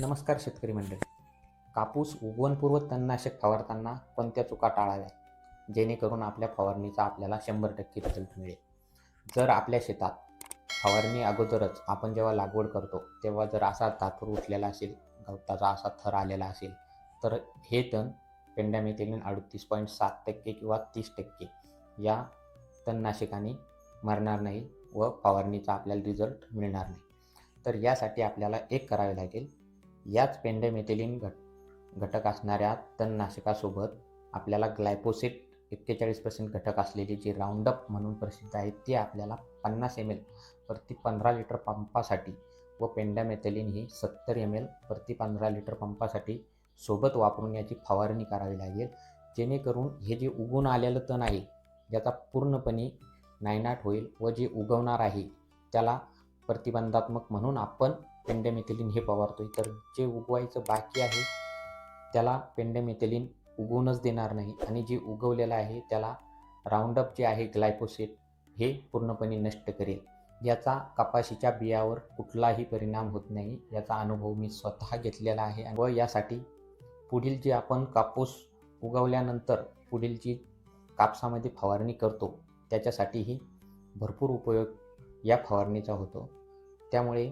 नमस्कार शेतकरी मंडळी. कापूस उगवणपूर्व तणनाशक फवारताना कोणत्या चुका टाळाव्या जेणेकरून आपल्या फवारणीचा आपल्याला शंभर टक्के रिझल्ट मिळेल. जर आपल्या शेतात फवारणी अगोदरच आपण जेव्हा लागवड करतो तेव्हा जर असा धातूर उठलेला असेल गवताचा असा थर आलेला असेल तर हे तण पेंडॅमिथेलिन अडतीस पॉईंट सात टक्के किंवा तीस टक्के या तणनाशकाने मरणार नाही व फवारणीचा आपल्याला रिझल्ट मिळणार नाही. तर यासाठी आपल्याला एक करावे लागेल याच पेंडेमेथिलिन घट घटक असणाऱ्या तणनाशकासोबत आपल्याला ग्लायपोसेट एक्केचाळीस पर्सेंट घटक असलेली जी राऊंडअप म्हणून प्रसिद्ध आहे ती आपल्याला पन्नास एम एल प्रति पंधरा लिटर पंपासाठी व पेंडामेथिलिन ही सत्तर एम एल प्रति पंधरा लिटर पंपासाठी सोबत वापरून याची फवारणी करावी लागेल. जेणेकरून हे जे उगवून आलेलं तण आहे ज्याचा पूर्णपणे नायनाट होईल व जे उगवणार आहे त्याला प्रतिबंधात्मक म्हणून आपण पेंडेमेथिलिन हे फवारतोय तर जे उगवायचं बाकी आहे त्याला पेंडेमेथिलिन उगवूनच देणार नाही. आणि जे उगवलेलं आहे त्याला राऊंडअप जे आहे ग्लायपोसेट हे पूर्णपणे नष्ट करेल. याचा कपाशीच्या बियावर कुठलाही परिणाम होत नाही. याचा अनुभव मी स्वतः घेतलेला आहे. व यासाठी पुढील जी आपण कापूस उगवल्यानंतर पुढील जी कापसामध्ये फवारणी करतो त्याच्यासाठीही भरपूर उपयोग या फवारणीचा होतो. त्यामुळे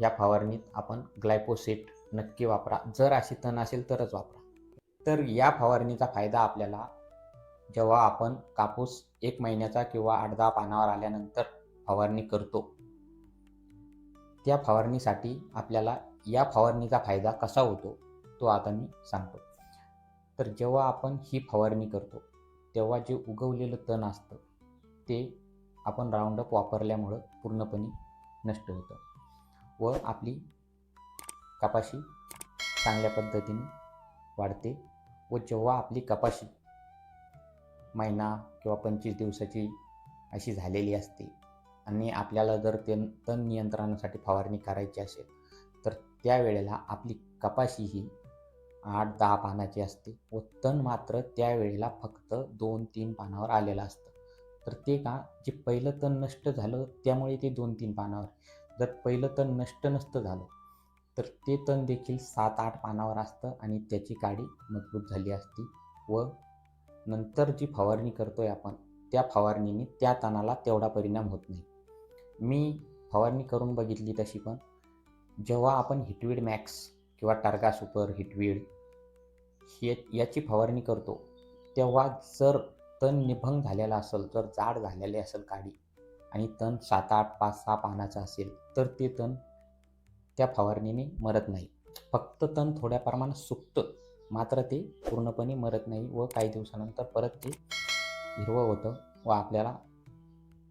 या फवारणीत आपण ग्लायपोसेट नक्की वापरा. जर अशी तण असेल तरच वापरा. तर या फवारणीचा फायदा आपल्याला जेव्हा आपण कापूस एक महिन्याचा किंवा आठ दहा पानावर आल्यानंतर फवारणी करतो त्या फवारणीसाठी आपल्याला या फवारणीचा फायदा कसा होतो तो आता मी सांगतो. तर जेव्हा आपण ही फवारणी करतो तेव्हा जे उगवलेलं तण असतं ते आपण राऊंडअप वापरल्यामुळं पूर्णपणे नष्ट होतं. व आपली कपाशी चांगल्या पद्धतीने वाढते व जेव्हा आपली कपाशी महिना किंवा पंचवीस दिवसाची अशी झालेली असते आणि आपल्याला जर ते तण नियंत्रणासाठी फवारणी करायची असेल तर त्यावेळेला आपली कपाशी ही आठ दहा पानाची असते व तण मात्र त्यावेळेला फक्त दोन तीन पानावर आलेलं असतं. तर ते का जे पहिलं तण नष्ट झालं त्यामुळे ते दोन तीन पानावर जर पहिलं तण नष्ट नसतं झालं तर ते तण देखील सात आठ पानावर असतं आणि त्याची काडी मजबूत झाली असती. व नंतर जी फवारणी करतोय आपण त्या फवारणीने त्या तणाला तेवढा परिणाम होत नाही. मी फवारणी करून बघितली तशी पण जेव्हा आपण हिटवीड मॅक्स किंवा टार्गा सुपर हिटवीड हे याची फवारणी करतो तेव्हा जर तण निभंग झालेला असेल जर जाड झालेले असेल काडी आणि तण सात आठ पाच सहा पानाचं असेल तर ते तण त्या फवारणीने मरत नाही. फक्त तण थोड्या प्रमाणात सुकतं मात्र ते पूर्णपणे मरत नाही व काही दिवसानंतर परत ते हिरवं होतं व आपल्याला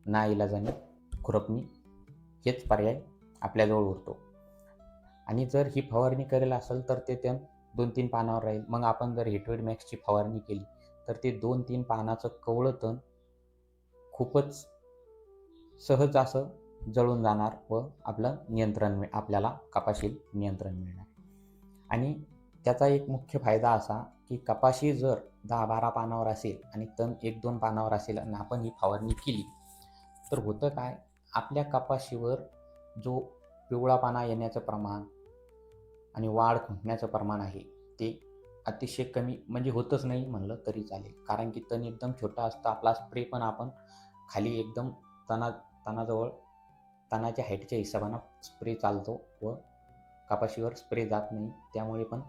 ना इलाजाने खुरपणी हेच पर्याय आपल्याजवळ उरतो. आणि जर ही फवारणी करेल असेल तर ते तण दोन तीन पानावर राहील. मग आपण जर हेटवेड मॅक्सची फवारणी केली तर ते दोन तीन पानाचं कवळं तण खूपच सहज असं जळून जाणार व आपलं नियंत्रण मिळ आपल्याला कपाशी नियंत्रण मिळणार. आणि त्याचा एक मुख्य फायदा असा की कपाशी जर दहा बारा पानावर असेल आणि तण एक दोन पानावर असेल आणि आपण ही फवारणी केली तर होतं काय? आपल्या कपाशीवर जो पिवळा पाना येण्याचं प्रमाण आणि वाढ खुंटण्याचं प्रमाण आहे ते अतिशय कमी म्हणजे होतच नाही म्हणलं तरी चालेल. कारण की तण एकदम छोटा असतं आपला स्प्रे पण आपण खाली एकदम तणा तणाजवळ तणाच्या हाईटच्या हिशोबानं स्प्रे चालतो व कपाशीवर स्प्रे जात नाही. त्यामुळे पण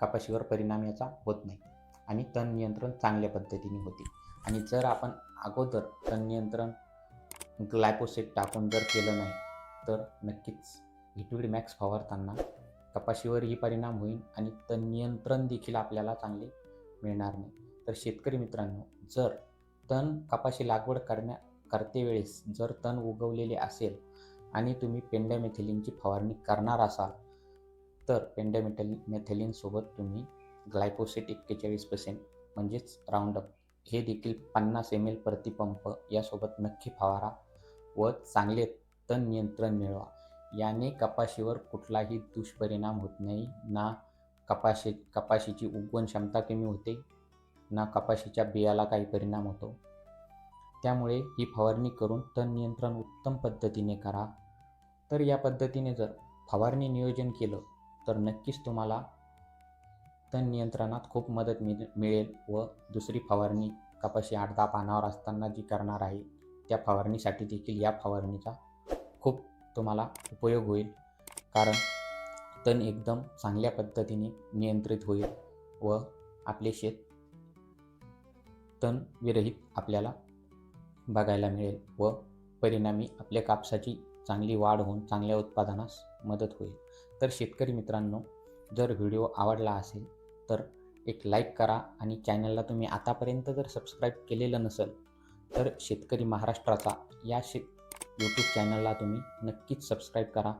कपाशीवर परिणाम याचा होत नाही. आणि तण नियंत्रण चांगल्या पद्धतीने होते. आणि जर आपण अगोदर तण नियंत्रण ग्लायकोसेट टाकून जर केलं नाही तर नक्कीच हिटवीड मॅक्स फवारताना कपाशीवरही परिणाम होईल आणि तण नियंत्रण देखील आपल्याला चांगले मिळणार नाही. तर शेतकरी मित्रांनो जर तण कपाशी लागवड करण्या करते वेळेस जर तण उगवलेले असेल आणि तुम्ही पेंडेमेथिलिनची फवारणी करणार असाल तर पेंडेमेथेलिन मेथेलिनसोबत तुम्ही ग्लायपोसेट एक्केचाळीस पर्सेंट म्हणजेच राऊंडअप हे देखील पन्नास एम एल प्रतिपंप यासोबत नक्की फवारा व चांगले तण नियंत्रण मिळवा. याने कपाशीवर कुठलाही दुष्परिणाम होत नाही. ना कपाशी कपाशीची उगवण क्षमता कमी होते ना कपाशीच्या बियाला काही परिणाम होतो. त्यामुळे ही फवारणी करून तण नियंत्रण उत्तम पद्धतीने करा. तर या पद्धतीने जर फवारणी नियोजन केलं तर नक्कीच तुम्हाला तण नियंत्रणात खूप मदत मिळ मिळेल व दुसरी फवारणी कपाशी आठ दहा पानावर असताना जी करणार आहे त्या फवारणीसाठी देखील या फवारणीचा खूप तुम्हाला उपयोग होईल. कारण तण एकदम चांगल्या पद्धतीने नियंत्रित होईल व आपले शेत तण विरहित आपल्याला बघायला मिळेल व परिणामी आपल्या कापसाची चांगली वाढ होऊन चांगल्या उत्पादनास मदत होईल. तर शेतकरी मित्रांनो जर व्हिडिओ आवडला असेल तर एक लाईक करा आणि चॅनलला तुम्ही आतापर्यंत जर सबस्क्राईब केलेलं नसेल तर शेतकरी महाराष्ट्राचा या शे यूट्यूब चॅनलला तुम्ही नक्कीच सबस्क्राईब करा.